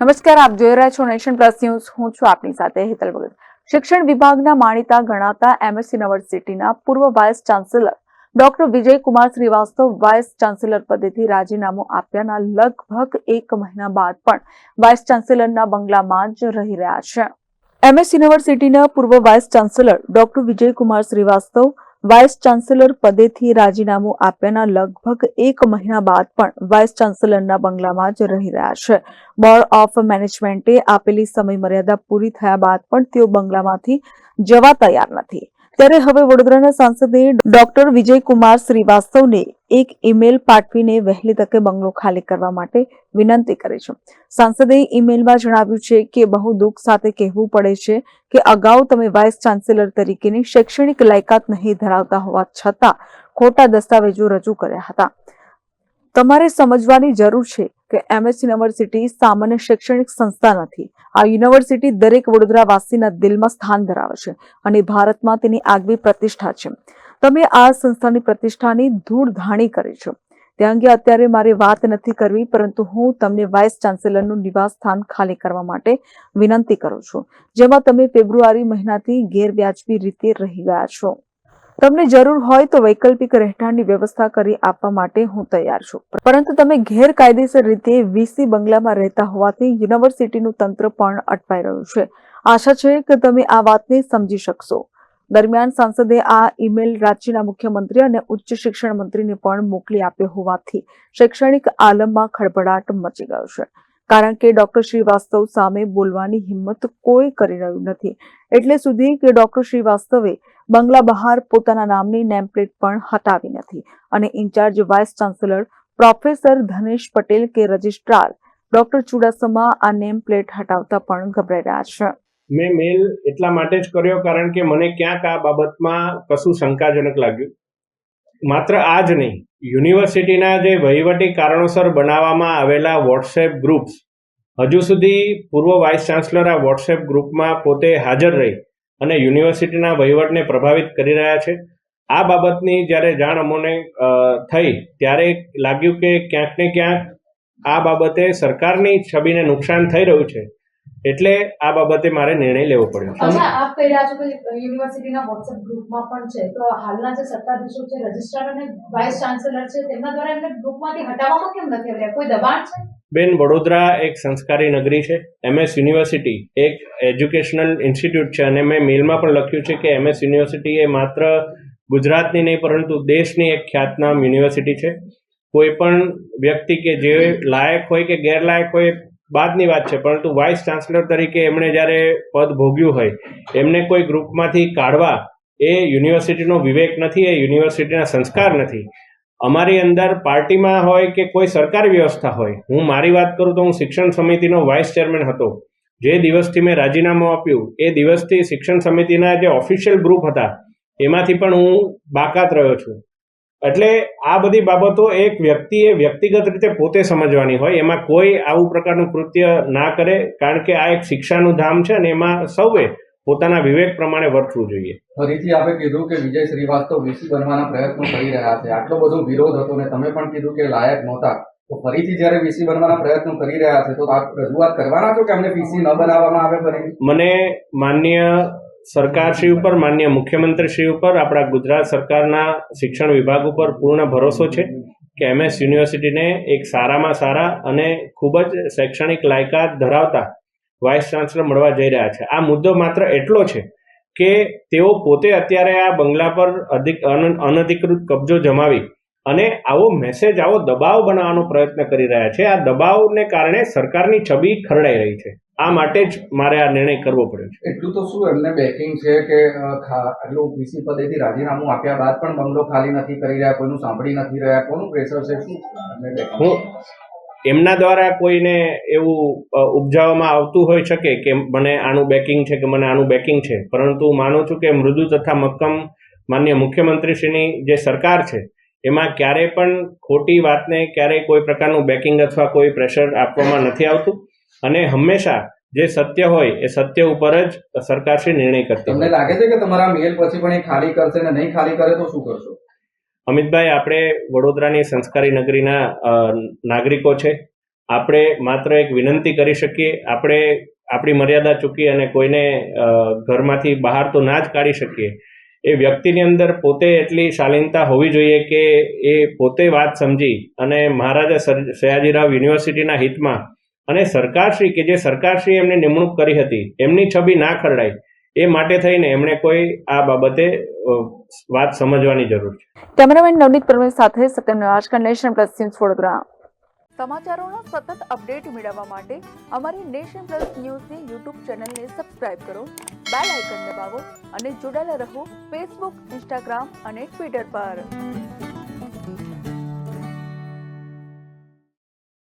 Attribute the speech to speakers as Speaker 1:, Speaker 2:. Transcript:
Speaker 1: નમસ્કાર, આપ જોઈ રહ્યા છો નેશન પ્લસ ન્યૂઝ. હું છું આપની સાથે હેતલ ભગત. શિક્ષણ વિભાગના માનીતા ગણાતા એમએસ યુનિવર્સિટીના પૂર્વ vice chancellor doctor Vijaykumar Shrivastava vice chancellor પદેથી રાજીનામું આપ્યાના લગભગ એક મહિના બાદ પણ વાઇસ ચાન્સેલરના બંગલામાં જ રહી રહ્યા છે. એમએસ યુનિવર્સિટીના પૂર્વ vice chancellor doctor Vijaykumar Shrivastava vice chancellor પદેથી રાજીનામું આપ્યાના લગભગ એક મહિના બાદ પણ વાઇસ ચાન્સેલરના બંગલામાં જ રહી રહ્યા છે. બોર્ડ ઓફ મેનેજમેન્ટે આપેલી સમય મર્યાદા પૂરી થયા બાદ પણ તેઓ બંગલામાંથી જવા તૈયાર નથી. ત્યારે હવે વડોદરાના સાંસદે ડોક્ટર વિજયકુમાર શ્રીવાસ્તવને એક ઈમેલ પાઠવીને વહેલી તકે બંગલો ખાલી કરવા માટે વિનંતી કરી છે. સાંસદે ઈમેલમાં જણાવ્યું છે કે બહુ દુઃખ સાથે કહેવું પડે છે કે અગાઉ તમે વાઇસ ચાન્સેલર તરીકેની શૈક્ષણિક લાયકાત નહીં ધરાવતા હોવા છતાં ખોટા દસ્તાવેજો રજૂ કર્યા હતા. તમારે સમજવાની જરૂર છે કે એમએસ યુનિવર્સિટી સામાન્ય શૈક્ષણિક સંસ્થા નથી. આ યુનિવર્સિટી દરેક વડોદરાવાસીના દિલમાં સ્થાન ધરાવે છે અને ભારતમાં તેની આગવી પ્રતિષ્ઠા છે. તમે આ સંસ્થાની પ્રતિષ્ઠાની ધૂળ ધાણી કરી છો. તે અંગે અત્યારે મારે વાત નથી કરવી, પરંતુ હું તમને વાઇસ ચાન્સેલરનું નિવાસ સ્થાન ખાલી કરવા માટે વિનંતી કરું છું. જેમાં તમે ફેબ્રુઆરી મહિનાથી ગેરવ્યાજબી રીતે રહી ગયા છો. તમને જરૂર હોય તો વૈકલ્પિક રહેઠાણની વ્યવસ્થા કરી આપવા માટે હું તૈયાર છું. પરંતુ તમે ગેરકાયદેસર રીતે વીસી બંગલામાં રહેતા હોવાથી યુનિવર્સિટીનું તંત્ર પણ અટવાઈ રહ્યું છે. આશા છે કે તમે આ વાતને સમજી શકશો. દરમિયાન સાંસદે આ ઈમેલ રાજ્યના મુખ્યમંત્રી અને ઉચ્ચ શિક્ષણ મંત્રીને પણ મોકલી આપ્યો હોવાથી શૈક્ષણિક આલમમાં ખળભળાટ મચી ગયો છે. કારણ કે ડોક્ટર શ્રીવાસ્તવ સામે બોલવાની હિંમત કોઈ કરી રહ્યું નથી. એટલે સુધી કે ડોક્ટર શ્રીવાસ્તવે બંગલા બહાર પોતાના નામની નેમપ્લેટ પણ હટાવી નથી અને incharge vice chancellor professor Dhanesh Patel કે રજિસ્ટ્રાર ડોક્ટર ચુડાસમા આ નેમ પ્લેટ હટાવતા પણ ગભરાઈ રહ્યા છે.
Speaker 2: મેં મેલ એટલા માટે જ કર્યો કારણ કે મને ક્યાંક આ બાબતમાં કશું શંકાજનક લાગ્યું. માત્ર આ જ નહીં, યુનિવર્સિટીના જે વહીવટી કારણોસર બનાવવામાં આવેલા વોટ્સએપ ગ્રુપ્સ હજુ સુધી પૂર્વ વાઇસ ચાન્સલર આ વોટ્સએપ ગ્રુપમાં પોતે હાજર રહી. અને યુનિવર્સિટીના વહીવટને પ્રભાવિત કરી રહ્યા છે. આ બાબતની જ્યારે જાણ અમોને થઈ, ત્યારે લાગ્યું કે ક્યાંક ને ક્યાંક આ બાબતે સરકારની છબીને નુકસાન થઈ રહ્યું છે. એટલે આ બાબતે મારે નિર્ણય લેવો પડ્યો.
Speaker 3: અચ્છા આપ કહી રહ્યા છો કે યુનિવર્સિટીના વોટ્સએપ ગ્રુપમાં પણ છે. તો હાલના જે સત્તાધીશો છે રજિસ્ટ્રાર અને વાઇસ ચાન્સેલર છે તેમના દ્વારા એમને ગ્રુપમાંથી હટાવવામાં કેમ નથી આવ્યા? કોઈ દબાણ છે?
Speaker 2: બેન વડોદરા એક સંસ્કારી નગરી છે. એમએસ યુનિવર્સિટી એક એજ્યુકેશનલ ઇન્સ્ટિટ્યૂટ છે અને મેં મેલમાં પણ લખ્યું છે કે એમએસ યુનિવર્સિટી એ માત્ર ગુજરાતની નહીં પરંતુ દેશની એક ખ્યાતનામ યુનિવર્સિટી છે. કોઈ પણ વ્યક્તિ કે જે લાયક હોય કે ગેરલાયક હોય બાદની વાત છે, પરંતુ વાઇસ ચાન્સલર તરીકે એમણે જ્યારે પદ ભોગ્યું હોય, એમને કોઈ ગ્રુપમાંથી કાઢવા એ યુનિવર્સિટીનો વિવેક નથી, એ યુનિવર્સિટીના સંસ્કાર નથી. અમારી અંદર પાર્ટીમાં હોય કે કોઈ સરકારી વ્યવસ્થા હોય, હું મારી વાત કરું તો હું શિક્ષણ સમિતિનો વાઇસ ચેરમેન હતો. જે દિવસથી મેં રાજીનામું આપ્યું, એ દિવસથી શિક્ષણ સમિતિના જે ઓફિશિયલ ગ્રુપ હતા, એમાંથી પણ હું બાકાત રહ્યો છું. એટલે આ બધી બાબતો એક વ્યક્તિએ વ્યક્તિગત રીતે પોતે સમજવાની હોય. એમાં કોઈ આવું પ્રકારનું કૃત્ય ના કરે કારણ કે આ એક શિક્ષાનું ધામ છે અને એમાં સૌએ પોતાના વિવેક પ્રમાણે વર્તવું જોઈએ.
Speaker 4: ફરીથી આપે કીધું કે વિજય શ્રીવાસ્તવ વીસી બનવાના પ્રયત્નો કરી રહ્યા છે. આટલો બધો વિરોધ હતો ને તમે પણ કીધું કે લાયક નહોતા. તો ફરીથી જ્યારે વીસી બનવાના પ્રયત્નો કરી રહ્યા છે તો આપ રજૂઆત કરવાના છો કે અમને વીસી ન બનાવવામાં આવે
Speaker 2: મને માન્ય સરકારશ્રી ઉપર, માન્ય મુખ્યમંત્રીશ્રી ઉપર, આપણા ગુજરાત સરકારના શિક્ષણ વિભાગ ઉપર પૂર્ણ ભરોસો છે કે એમએસ યુનિવર્સિટીને એક સારામાં સારા અને ખૂબ જ શૈક્ષણિક લાયકાત ધરાવતા વાઇસ ચાન્સલર મળવા જઈ રહ્યા છે. આ મુદ્દો માત્ર એટલો છે કે તેઓ પોતે અત્યારે આ બંગલા પર અધિક અન- અનધિકૃત કબજો જમાવી અને આવો મેસેજ આવો દબાવ બનાવવાનો પ્રયત્ન કરી રહ્યા છે. આ દબાવને કારણે સરકારની છબી ખરડાઈ રહી છે. આ માટે જ મારે આ નિર્ણય કરવો પડ્યો છે.
Speaker 4: એટલું તો શું એમને બેકિંગ છે કે આટલું વીસી પદેથી રાજીનામું આપ્યા બાદ પણ બંગલો ખાલી નથી કરી રહ્યા કોઈનું સાંભળી નથી રહ્યા કોનું પ્રેશર છે શું
Speaker 2: હું એમના દ્વારા કોઈને એવું ઉપજાવવામાં આવતું હોઈ શકે કે મને આનું બેકિંગ છે કે મને આનું બેકિંગ છે. પરંતુ માનું છું કે મૃદુ તથા મક્કમ માન્ય મુખ્યમંત્રીશ્રીની જે સરકાર છે એમાં ક્યારેય પણ ખોટી વાતને ક્યારેય કોઈ પ્રકારનું બેકિંગ અથવા કોઈ પ્રેશર આપવામાં નથી આવતું. અને હંમેશા જે સત્ય હોય એ સત્ય ઉપર જ સરકારશ્રી નિર્ણય કરતી
Speaker 4: તમને લાગે છે કે તમારા મેલ પછી પણ એ ખાલી કરશે ને નહીં ખાલી કરે તો શું કરશો?
Speaker 2: અમિતભાઈ આપણે વડોદરાની સંસ્કારી નગરીના નાગરિકો છે. આપણે માત્ર એક વિનંતી કરી શકીએ આપણે આપણી મર્યાદા ચૂકી અને કોઈને ઘરમાંથી બહાર તો ના જ કાઢી શકીએ. એ વ્યક્તિની અંદર પોતે એટલી શાલીનતા હોવી જોઈએ કે એ પોતે વાત સમજી અને મહારાજા સયાજીરાવ યુનિવર્સિટીના હિતમાં અને સરકારશ્રી કે જે સરકારશ્રી એમને નિમણૂક કરી હતી એમની છબી ના ખરડાય એ માટે થઈને એમણે કોઈ આ બાબતે વાત સમજવાની જરૂર છે.
Speaker 1: કેમેરામેન નવનીત પરમેશ સાથે Satyam Navajkar nation plus news Vadodara. સમાચારોના સતત અપડેટ મેળવવા માટે અમારી નેશન પ્લસ ન્યૂઝની યુટ્યુબ ચેનલને સબસ્ક્રાઇબ કરો બેલ આઇકન દબાવો અને જોડાયેલા રહો ફેસબુક ઇન્સ્ટાગ્રામ અને ટ્વિટર પર.